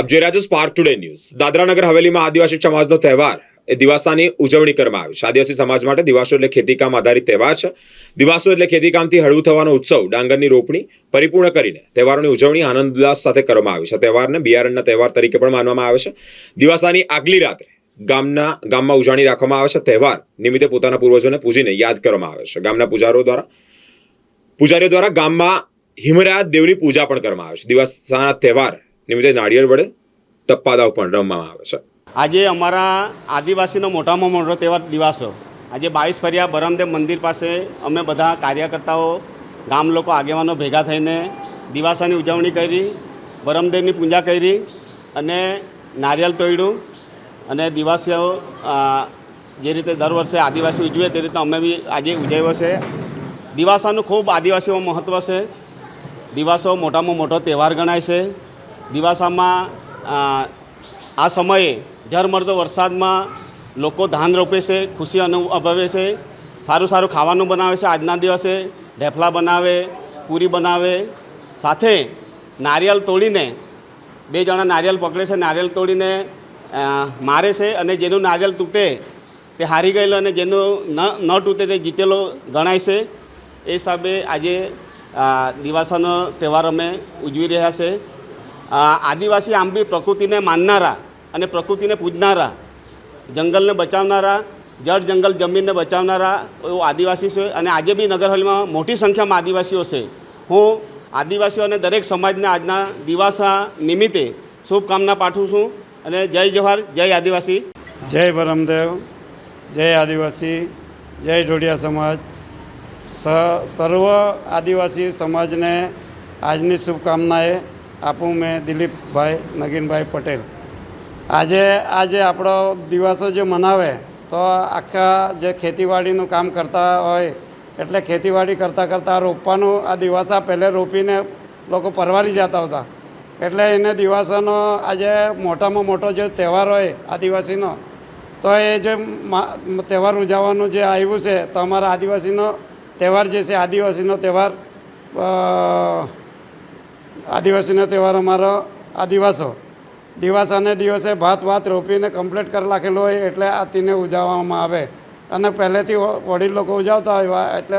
આપ જોઈ રહ્યા છો સ્પાર્ક ટુડે ન્યૂઝ દાદરાનગર હવેલીમાં આદિવાસી સમાજનો તહેવાર એ દિવાસાની ઉજવણી કરવામાં આવી છે આદિવાસી સમાજ માટે દિવાસો એટલે ખેતીકામ આધારિત તહેવાર છે દિવાસો એટલે ખેતીકામથી હળવું થવાનો ઉત્સવ ડાંગરની રોપણી પરિપૂર્ણ કરીને તહેવારોની ઉજવણી આનંદ ઉલ્લાસ સાથે કરવામાં આવી છે તહેવારને બિયારણના તહેવાર તરીકે પણ માનવામાં આવે છે। દિવાસાની આગલી રાત્રે ગામના ગામમાં ઉજવણી રાખવામાં આવે છે। તહેવાર નિમિત્તે પોતાના પૂર્વજોને પૂજીને યાદ કરવામાં આવે છે। ગામના પૂજારો દ્વારા પૂજારીઓ દ્વારા ગામમાં હિમરાજ દેવની પૂજા પણ કરવામાં આવે છે। દિવાસાના તહેવાર નિમિત્તે નાળિયેર વડે ટપ્પાદાવ પણ રમવામાં આવે છે. આજે અમારા આદિવાસીનો મોટામાં મોટો તહેવાર દિવાસો. આજે બાવીસ ફરિયા બરમદેવ મંદિર પાસે અમે બધા કાર્યકર્તાઓ, ગામ લોકો, આગેવાનો ભેગા થઈને દિવાસાની ઉજવણી કરી, બરમદેવની પૂજા કરી અને નારિયેળ તોડ્યું અને દિવાસીઓ જે રીતે દર વર્ષે આદિવાસી ઉજવે તે રીતે અમે બી આજે ઉજવ્યો છે. દિવાસાનું ખૂબ આદિવાસીઓમાં મહત્ત્વ છે. દિવાસો મોટામાં મોટો તહેવાર ગણાય છે. દિવાસામાં આ સમયે ઝરમરતો વરસાદમાં લોકો ધાન રોપે છે, ખુશી અનુભવે છે, સારું સારું ખાવાનું બનાવે છે, આજના દિવસે ઢેફલા બનાવે, પૂરી બનાવે. સાથે નારિયેળ તોડીને, બે જણા નારિયેળ પકડે છે, નારિયેલ તોડીને મારે છે અને જેનું નારિયેલ તૂટે તે હારી ગયેલો અને જેનું ન ન તૂટે તે જીતેલો ગણાય છે. એ હિસાબે આજે દિવાસાનો તહેવાર અમે ઉજવી રહ્યા છે. આદિવાસી આમ બી પ્રકૃતિને માનનારા અને પ્રકૃતિને પૂજનારા, જંગલને બચાવનારા, જળ જંગલ જમીનને બચાવનારા એવો આદિવાસી છે અને આજે બી નગરહલમાં મોટી સંખ્યામાં આદિવાસીઓ છે. હું આદિવાસીઓ અને દરેક સમાજને આજના દિવાસા નિમિત્તે શુભકામના પાઠવું છું અને જય જવાહર, જય આદિવાસી. જય પરમદેવ, જય આદિવાસી, જય ઢોડિયા સમાજ. સર્વ આદિવાસી સમાજને આજની શુભકામનાએ આપું મેં દિલીપભાઈ, નગીનભાઈ પટેલ. આજે આજે આપણો દિવસો જે મનાવે, તો આખા જે ખેતીવાડીનું કામ કરતા હોય, એટલે ખેતીવાડી કરતાં કરતાં રોપવાનું આ દિવાસા પહેલે રોપીને લોકો પરવારી જતા હતા. એટલે એને દિવાસાનો આજે મોટામાં મોટો જે તહેવાર હોય આદિવાસીનો, તો એ જે તહેવાર ઉજવવાનું જે આવ્યું છે, તો અમારા આદિવાસીનો તહેવાર જે છે, આદિવાસીનો તહેવાર આદિવાસીનો તહેવાર અમારો આદિવાસો. દિવાસાને દિવસે ભાત ભાત રોપીને કમ્પ્લીટ કરી નાખેલું હોય એટલે આ તીને ઉજવવામાં આવે. અને પહેલેથી વડીલ લોકો ઉજવતા હોય એટલે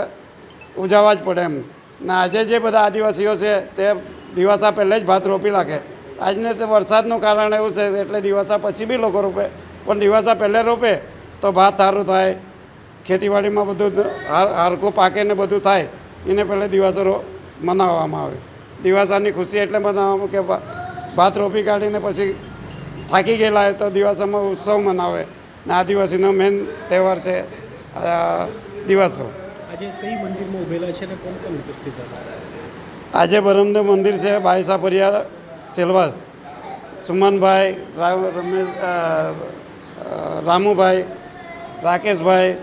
ઉજવવા જ પડે એમ. ને આજે જે બધા આદિવાસીઓ છે તે દિવાસા પહેલે જ ભાત રોપી નાખે. આજને તે વરસાદનું કારણ એવું છે એટલે દિવાસા પછી બી લોકો રોપે. પણ દિવાસા પહેલે રોપે તો ભાત સારું થાય. ખેતીવાડીમાં બધું હાર- હારકું પાકે ને બધું થાય. એને પહેલે દિવસો મનાવવામાં આવે. દિવાસાની ખુશી એટલે મનાવવામાં કે ભાત રોપી કાઢીને પછી થાકી ગયેલા હોય તો દિવાસામાં ઉત્સવ મનાવે. ને આદિવાસીનો મેન તહેવાર છે દિવાસો. આજે કઈ મંદિરમાં ઉભેલા છે અને કોણ કોણ ઉપસ્થિત હતા? આજે બરમદેવ મંદિર છે બાયસા પરિયા સેલવાસ સુમનભાઈ રમેશ રામુભાઈ રાકેશભાઈ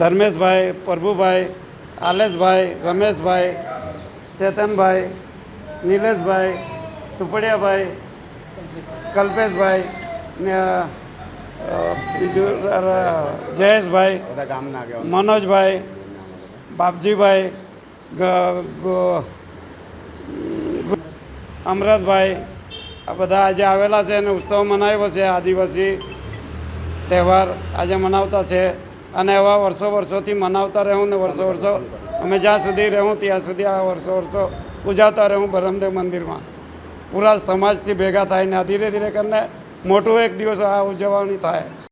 ધર્મેશભાઈ પ્રભુભાઈ આલેશભાઈ રમેશભાઈ ચેતનભાઈ નિલેશભાઈ સુપડિયાભાઈ કલ્પેશભાઈ ને બીજું જયેશભાઈ મનોજભાઈ બાપજીભાઈ અમરતભાઈ આ બધા આજે આવેલા છે અને ઉત્સવ મનાવ્યો છે આદિવાસી તહેવાર આજે મનાવતા છે. અને એવા વર્ષો વર્ષોથી મનાવતા રહું ને વર્ષો વર્ષો અમે જ્યાં સુધી રહું ત્યાં સુધી આ વર્ષો વર્ષો ઉજવતા રહું બ્રહ્મદેવ મંદિરમાં. પૂરા સમાજથી ભેગા થાય ને ધીરે ધીરે કરીને મોટું એક દિવસ આ ઉજવણી થાય.